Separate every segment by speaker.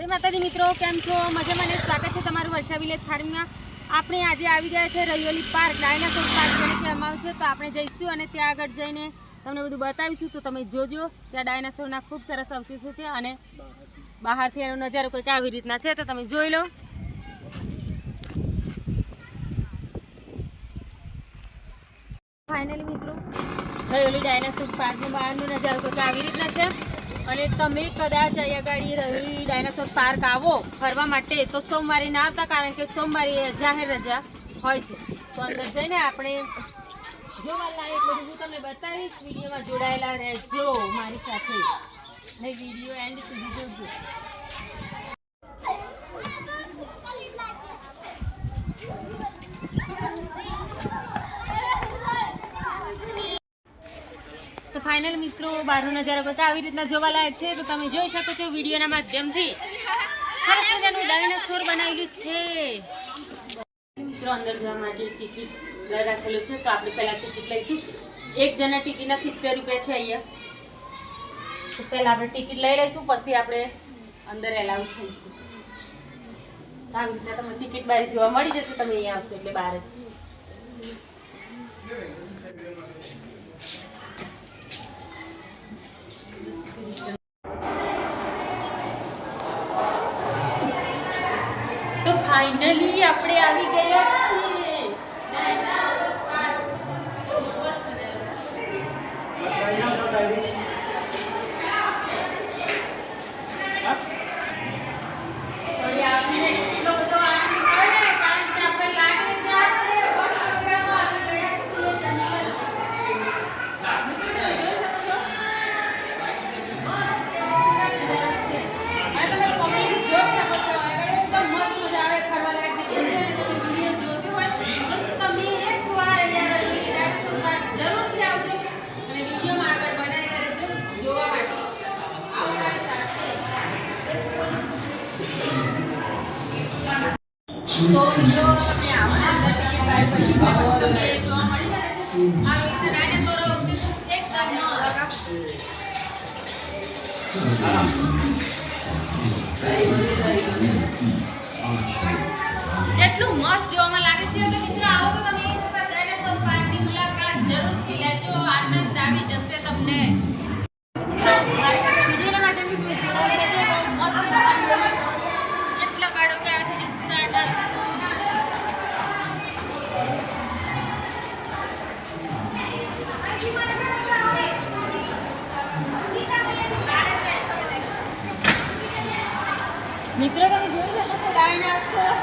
Speaker 1: જય માતાજી મિત્રો, કેમ છો? મજામાં સ્વાગત છે તમારું વર્ષા વિલેજ ફાર્મમાં આપણે આજે આવી ગયા છે રૈયોલી પાર્ક, ડાયનાસોર પાર્ક જેને કહેવામાં આવે છે. તો આપણે જઈશું અને ત્યાં આગળ જઈને તમને બધું બતાવીશું. તો તમે જોજો, ત્યાં ડાયનાસોરના ખૂબ સરસ અવશેષો છે અને બહારથી એનો નજારો કંઈક આવી રીતના છે. તો તમે જોઈ લો. ફાઇનલી મિત્રો, રૈયોલી ડાયનાસોર પાર્કનો બહારનો નજારો કંઈક આવી રીતના છે. અને તમે કદાચ અહીંયા ગાડી રહી ડાયનાસોર પાર્ક આવો ફરવા માટે, તો સોમવારે ના આવતા, કારણ કે સોમવારે જાહેર રજા હોય છે. તો અંદર જઈને આપણે જોવા લાયક બધું હું તમને બતાવીશ. વિડીયોમાં જોડાયેલા રહેજો મારી સાથે. ને વીડિયો એન્ડ સુધી જોજો. ફાઇનલ મિત્રો બહારનો નજારો બધા આવી રીતના જોવાલાયક છે. તો તમે જોઈ શકો છો વિડીયોના માધ્યમથી. સરસ મજાનું ડાયનાસોર બનાવેલું છે. મિત્રો, અંદર જવા માટે ટિકિટ ટિકિટ રાખેલું છે. તો આપણે પહેલાં ટિકિટ લઈશું. એક જણા ટિકિટના સિત્તેર રૂપિયા છે અહીંયા. તો પહેલાં આપણે ટિકિટ લઈ લઈશું, પછી આપણે અંદર એલાઉ થઈશું. આવી રીતના તમને ટિકિટ બહાર જોવા મળી જશે. તમે અહીંયા આવશો એટલે બહાર જ. ફાઇનલી આપણે આવી એટલું મસ્ત જોવામાં લાગે છે. કે મિત્રો આવો તો તમે એક વખત ડાયનાસોર પાર્કની મુલાકાત જરૂરથી લેજો. આનંદ આવી જશે તમને. મિત્રો તમે જોઈ શકો છો ડાયનાસોર?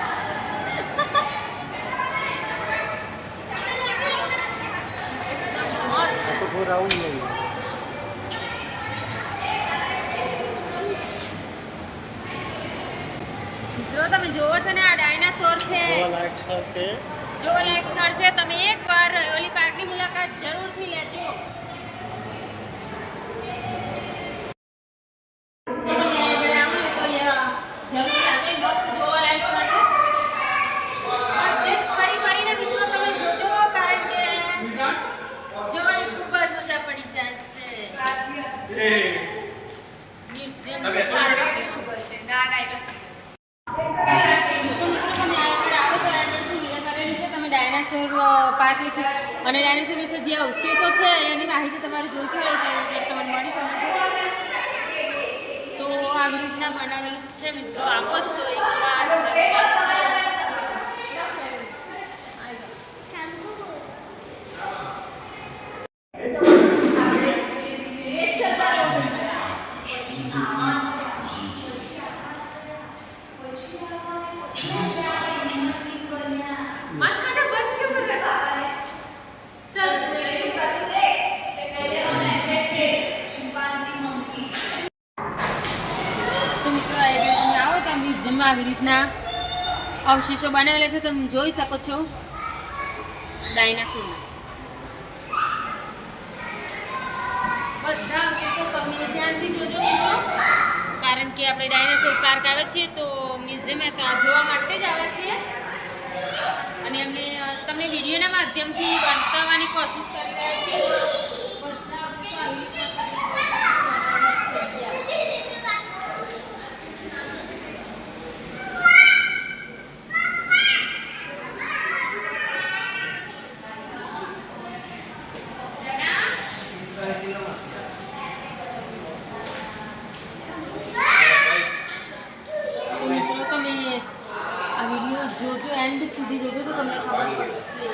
Speaker 1: મિત્રો તમે જોવો છો ને આ ડાયનાસોર છે. જોવાલાયક સ્થળ છે. તમે એકવાર રયોલી પાર્કની મુલાકાત જરૂરથી લેજો તમે આગળ આવો ને તો અહીંયા જરૂર લાગે મસ્ત જોવાલાયક સ્થળ છે બધે જ ફરી ફરીને મિત્રો તમે જોજો કારણ કે જોવાની ખૂબ જ મજા પડી જાય છે મ્યુઝિયમ છે સારું. તો મિત્રો તમે આગળ આવો તો ડાયનાસોર વિશે કરેલી છે તમે ડાયનાસોર અ, પાર્ક વિશે અને ડાયનાસોર વિશે જે અવશેષો છે, એની માહિતી તમારે જોઈતી હોય તો તમને મળી શકે. તો આવી રીતના બનાવેલું છે, મિત્રો. આપો તો એકવાર અવશેષો બનાવેલા છે, તમે જોઈ શકો છો. ડાયનાસોરના બધા અવશેષો તમે ધ્યાનથી જોજો. કારણ કે આપણે ડાયનાસોર પાર્ક આવે છીએ તો મ્યુઝિયમે તો આ જોવા માટે જ આવ્યા છીએ અને અમે તમને વિડીયોના માધ્યમથી વર્તાવવાની કોશિશ કરી રહ્યા છીએ. જોજો એન્ડ સુધી જોજો તો તમને ખબર પડશે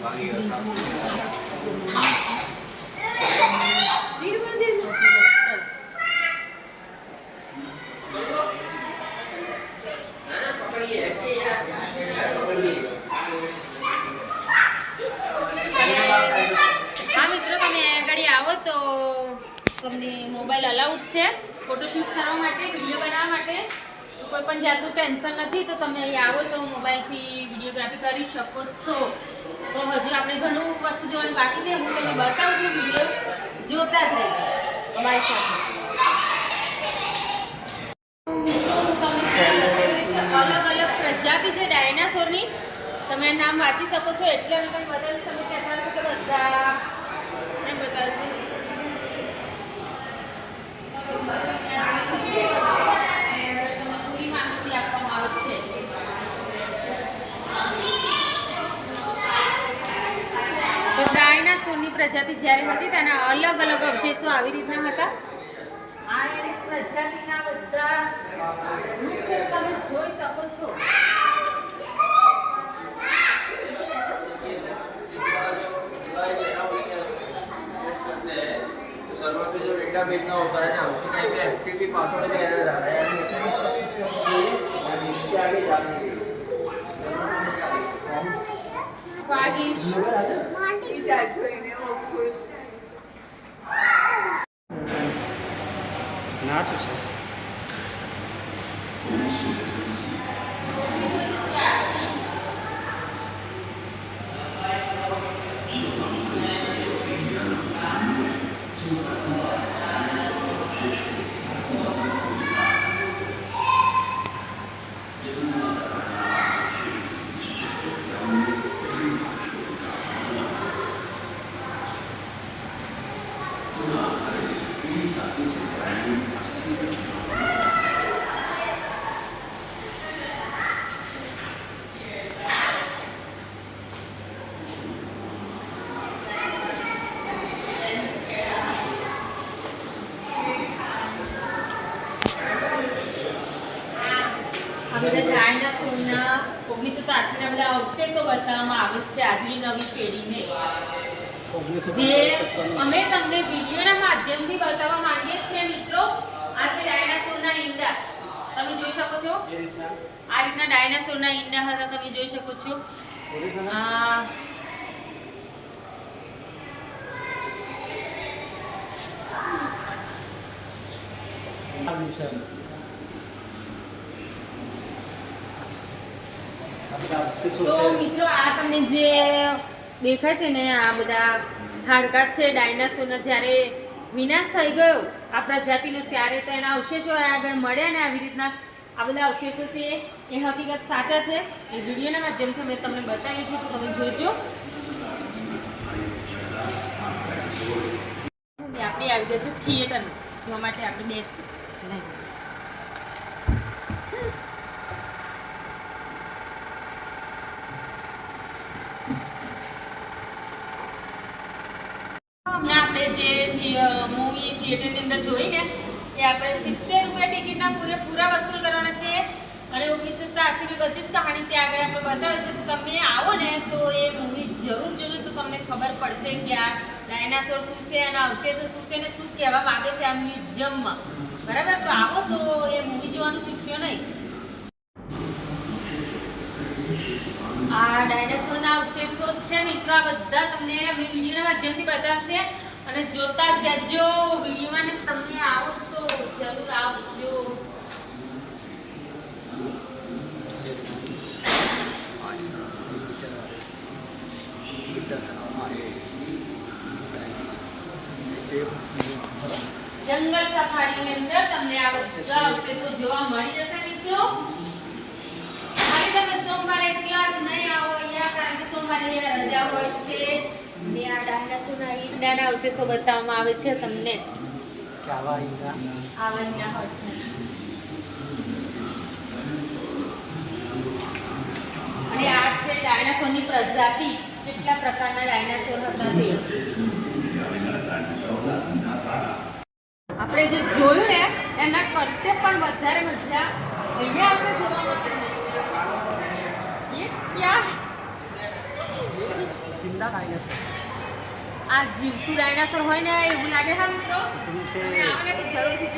Speaker 1: Thank you. છે. ફોટોશૂટ કરવા માટે વીડિયો બનાવવા માટે કોઈ પણ જાતનું ટેન્શન નથી. તો તમે અહીં આવો તો મોબાઈલથી વિડીયોગ્રાફી કરી શકો છો. તો હજુ આપણે ઘણું વસ્તુ જોવાનું બાકી છે. હું તમને બતાવું છું વીડિયો જોતા જ રહેજો અમારી સાથે. અલગ અલગ પ્રજાતિ છે ડાયનાસોરની. તમે નામ વાંચી શકો છો. એટલે અમે તમને બતાવી હશો કે બધા બતાવે છે. ડાયનાસોરની પ્રજાતિ જ્યારે હતી તેના અલગ અલગ અવશેષો આવી રીતના હતા. આ પ્રજાતિના બધા મુખ્ય તમે જોઈ શકો છો.
Speaker 2: पे जो डेटा भेजना होता है ना उसको कहते हैं एफटीपी पासवर्ड में एरर आ रहा है और नीचे आगे जा रही है
Speaker 1: વાગીશ
Speaker 3: ના શું છે
Speaker 1: બતાવવામાં આવે છે આજની નવી પેઢીને. જે અમે તમને વિડીયોના માધ્યમથી બતાવવા માંગીએ છીએ મિત્રો આ છે ડાયનાસોરના ઈંડા. તમે જોઈ શકો છો? આ રીતના ડાયનાસોરના ઈંડા હતા તમે જોઈ શકો છો. આ
Speaker 3: છે આ બધા અવશેષો
Speaker 1: તો મિત્રો આ તમને જે દેખાય છે ને આ બધા હાડકા છે ડાયનાસોરના જ્યારે વિનાશ થઈ ગયો આ પ્રજાતિનો ત્યારે તો એના અવશેષો આગળ મળ્યા ને આવી રીતના. આ બધા અવશેષો છે એ હકીકત સાચા છે. એ વિડીયોના માધ્યમથી મેં તમને બતાવી છે તો તમે જોજો. આપણે આવી ગયા છે થિયેટર જોવા માટે આપણે બેસશું હમણાં આપણે જે મૂવી થિયેટરની અંદર જોઈને કે આપણે સિત્તેર રૂપિયા ટિકિટના પૂરેપૂરા વસૂલ કરવાના છે. અને ઓગણીસો ત્રાસીની બધી જ કહાણી ત્યાં આગળ આપણે બતાવે છે. તો તમે આવો ને, તો એ મૂવી જરૂર જોજો, તો તમને ખબર પડશે કે આ ડાયનાસોર શું છે અને અવશેષો શું છે અને શું કહેવા માગે છે આ મ્યુઝિયમમાં બરાબર? તો આવો તો એ મૂવી જોવાનું ચૂકશો નહીં. આ ડાયનાસોરના અવશેષો છે મિત્રો, આ બધા તમને અંદર તમને આ બધા અવશેષો જોવા મળી જશે મિત્રો. સોમવારે ક્લાસ નહીં આવો અહીંયા કારણ કે સોમવારે રજા હોય છે. ને આ ડાયનાસોરના ઈંડાના અવશેષો બતાવવામાં આવે છે તમને.
Speaker 3: કે આવા ઈંડા
Speaker 1: આવા ઈંડા હોય છે. અને આ છે ડાયનાસોરની પ્રજાતિ. કેટલા પ્રકારના ડાયનાસોર હતા તે? આપણે જે જોયું ને એના કરતે પણ વધારે મજા અહીંયા આપણે જોવા માટે. નહીં. એ ક્યાં
Speaker 3: જિંદા ડાયનાસોર
Speaker 1: આ જીવતું ડાયનાસોર હોય ને એવું લાગે હા મિત્રો
Speaker 3: કૂતરું છે
Speaker 1: તમે આવો ને તો જરૂરથી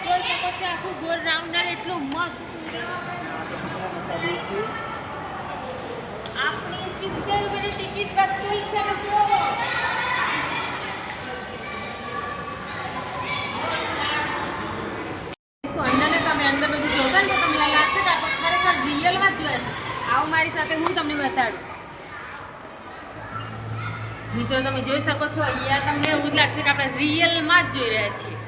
Speaker 1: જોજો વચ્ચે આખું ગોળ રાઉન્ડર એટલું મસ્ત સુંદર આપણી સિત્તેર રૂપિયાની ટિકિટ વસૂલ છે મિત્રો તો અંદરને તમે અંદર બધું જોશો ને તો તમને લાગશે કે આપણે ખરેખર રિયલમાં જ જોયા છે આવો મારી સાથે હું તમને બતાડું. મિત્રો, તમે જોઈ શકો છો, અહીંયા તમને એવું જ લાગશે કે આપણે રિયલમાં જ જોઈ રહ્યા છીએ.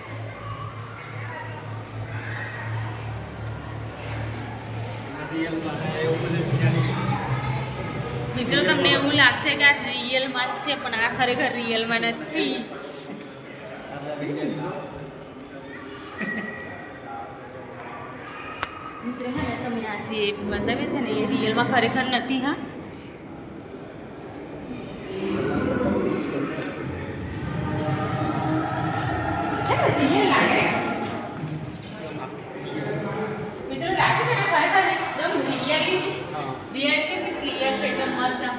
Speaker 1: મિત્રો, તમને એવું લાગશે કે આ રિયલમાં જ છે, પણ આ ખરેખર રિયલમાં નથી. મિત્રો હે તમે આ જે બતાવે છે ને એ રિયલમાં ખરેખર નથી હા રિયલ લાગે મિત્રો લાગે છે ને ખરેખર એકદમ રિયલી રિયલ કે ક્લિયર છે એકદમ મસ્ત આમ.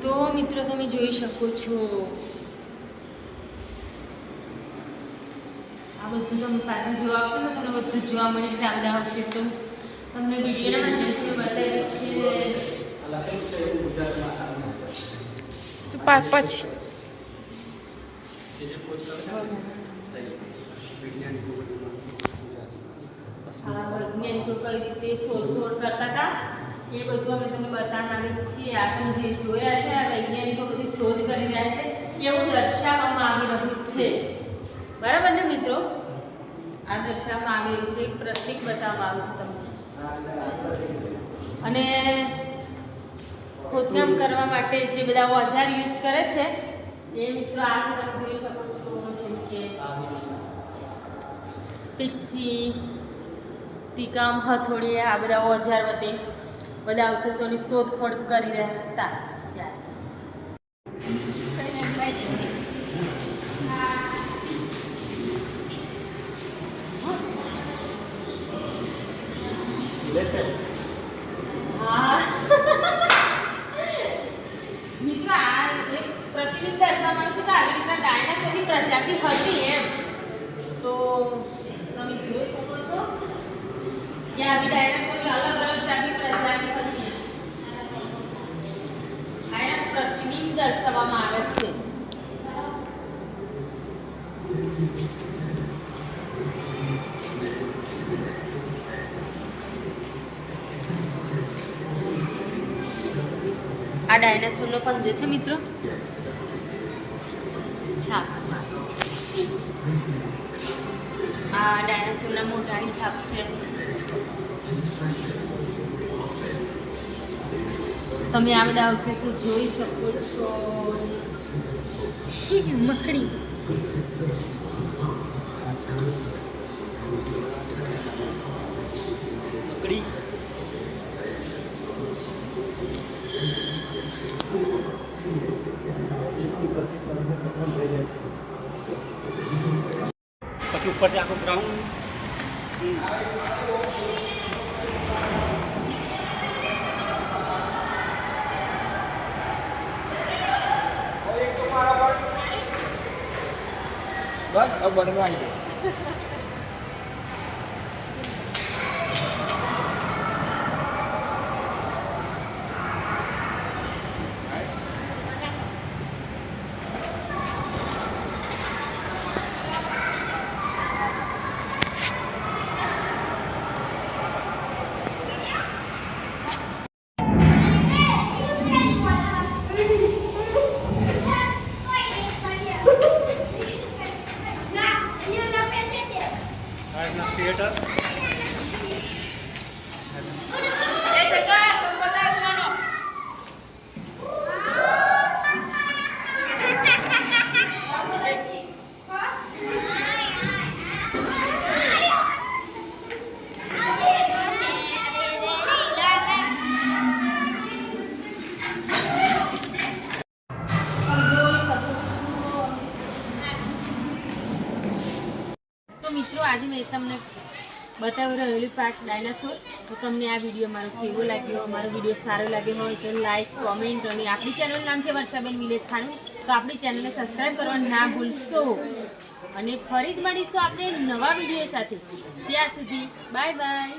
Speaker 1: તો મિત્રો તમે જોઈ શકો છો. આ બધું તમે પાછું જોવા આવશે ને તમને બધું જોવા મળે છે આ આવશે તો. તમને વિડીયોના માધ્યમથી બતાવી
Speaker 4: પછી.
Speaker 1: વૈજ્ઞાનિકો કઈ રીતે શોધખોળ કરતા હતા. એ બધું અમે તમને બતાવવા માંગીએ છીએ. આ તમે જે જોયા છે, આ વૈજ્ઞાનિકો બધી શોધ કરી રહ્યા છે એવું દર્શાવવામાં આવી રહ્યું છે. બરાબર ને મિત્રો? આ દર્શાવવામાં આવી રહ્યું છે. એક પ્રતિક બતાવવામાં આવ્યું છે તમને. અને ખોદકામ કરવા માટે જે બધા ઓજાર યુઝ કરે છે, એ મિત્રો આ છે તમે જોઈ શકો છો. કે પીછી ટીકામ, હથોડી, આ બધા ઓજાર વતે. બધા અવશેષોની શોધખોળ કરી રહ્યા હતા. મિત્રો આ એક પ્રતિબિંબ દર્શાવવાનું છે કે આવી રીતના ડાયનાસોરની પ્રજાતિ હતી એમ. તો તમે જોઈ શકો છો કે આવી ડાયનાસોરની અલગ અલગ જાતની પ્રજાતિ હતી એમ. આ એના પ્રતિબિંબ દર્શાવવામાં આવે છે. આ ડાયનાસોરનો પંજો છે મિત્રો. છાપ આ ડાયનાસોરના મોઢાની છાપ છે. તમે આ બધા અવશેષો જોઈ શકો છો. મકડી
Speaker 3: મકડી પછી ઉપરથી આખું બ્રાઉન
Speaker 2: બસ હવે બનવા આવી
Speaker 1: બતાવી રહેલું પાર્ટ ડાયનાસોર તો તમને આ વીડિયો મારો કેવો લાગ્યો? મારો વીડિયો સારો લાગ્યો હોય તો લાઈક કોમેન્ટ અને આપણી ચેનલનું નામ છે વર્ષાબેન મિલેત ખાનું. તો આપણી ચેનલને સબસ્ક્રાઈબ કરવાનું ના ભૂલશો. અને ફરી જ મળીશું આપણે નવા વીડિયો સાથે. ત્યાં સુધી બાય બાય